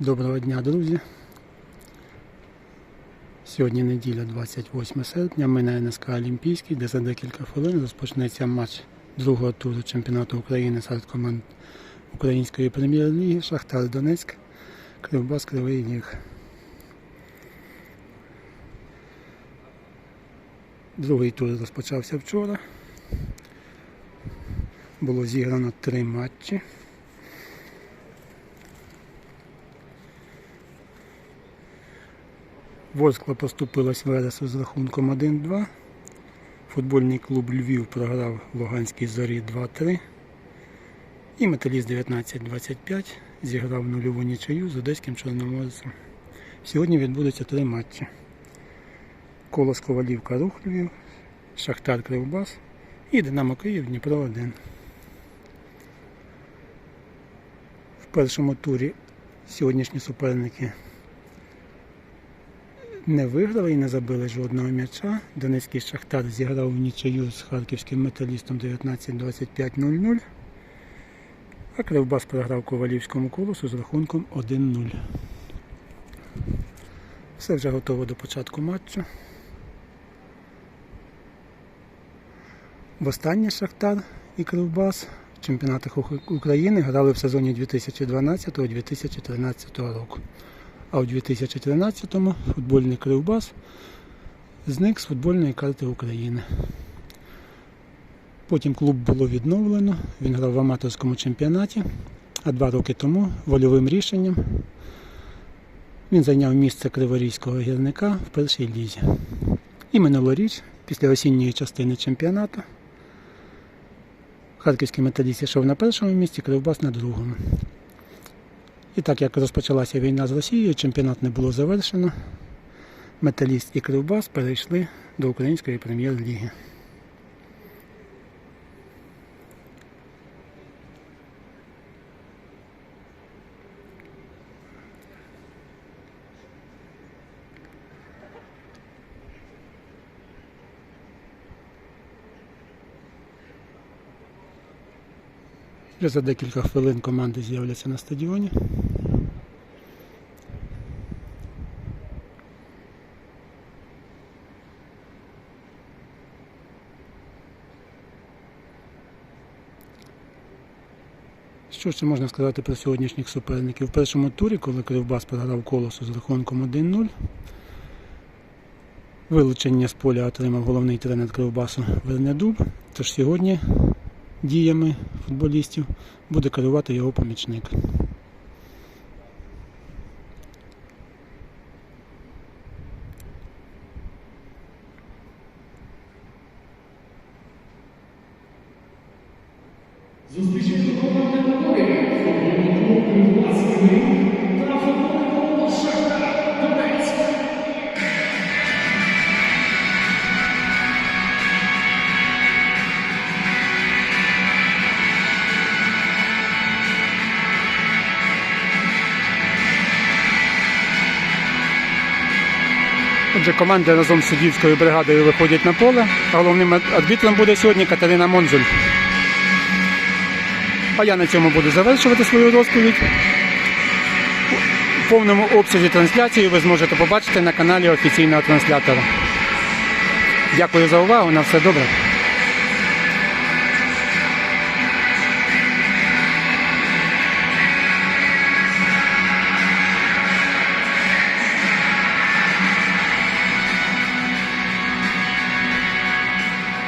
Доброго дня, друзі. Сьогодні неділя, 28 серпня. Ми на НСК Олімпійський, де за декілька хвилин розпочнеться матч другого туру чемпіонату України серед команд Української прем'єр-ліги Шахтар Донецьк, Кривбас Кривий Ріг. Другий тур розпочався вчора. Було зіграно три матчі. Ворскла поступилась Вересу з рахунком 1-2. Футбольний клуб Львів програв Луганській зорі 2-3. І металіст 19-25 зіграв нульову нічию з Одеським Чорноморцем. Сьогодні відбудуться три матчі. Колос Ковалівка Рух Львів, Шахтар Кривбас і Динамо Київ Дніпро 1. В першому турі сьогоднішні суперники не виграли і не забили жодного м'яча. Донецький Шахтар зіграв нічию з харківським металістом 19-25-0-0. А Кривбас програв Ковалівському колосу з рахунком 1-0. Все вже готово до початку матчу. Востаннє Шахтар і Кривбас в чемпіонатах України грали в сезоні 2012-2013 року. А у 2013-му футбольний Кривбас зник з футбольної карти України. Потім клуб було відновлено, він грав в аматорському чемпіонаті, а два роки тому вольовим рішенням він зайняв місце Криворізького гірника в першій лізі. І минулоріч, після осінньої частини чемпіонату, Харківський металіст йшов на першому місці, Кривбас на другому. І так як розпочалася війна з Росією, чемпіонат не було завершено. Металіст і Кривбас перейшли до української прем'єр-ліги. Вже за декілька хвилин команди з'являться на стадіоні. Що ще можна сказати про сьогоднішніх суперників? В першому турі, коли Кривбас програв колосу з рахунком 1-0, вилучення з поля отримав головний тренер Кривбасу Вернедуб. Тож сьогодні діями футболістів буде керувати його помічник. Зустрічайте Отже, команди разом з суддівською бригадою виходять на поле. Головним арбітром буде сьогодні Катерина Монзуль. А я на цьому буду завершувати свою розповідь. У повному обсязі трансляції ви зможете побачити на каналі офіційного транслятора. Дякую за увагу. На все добре.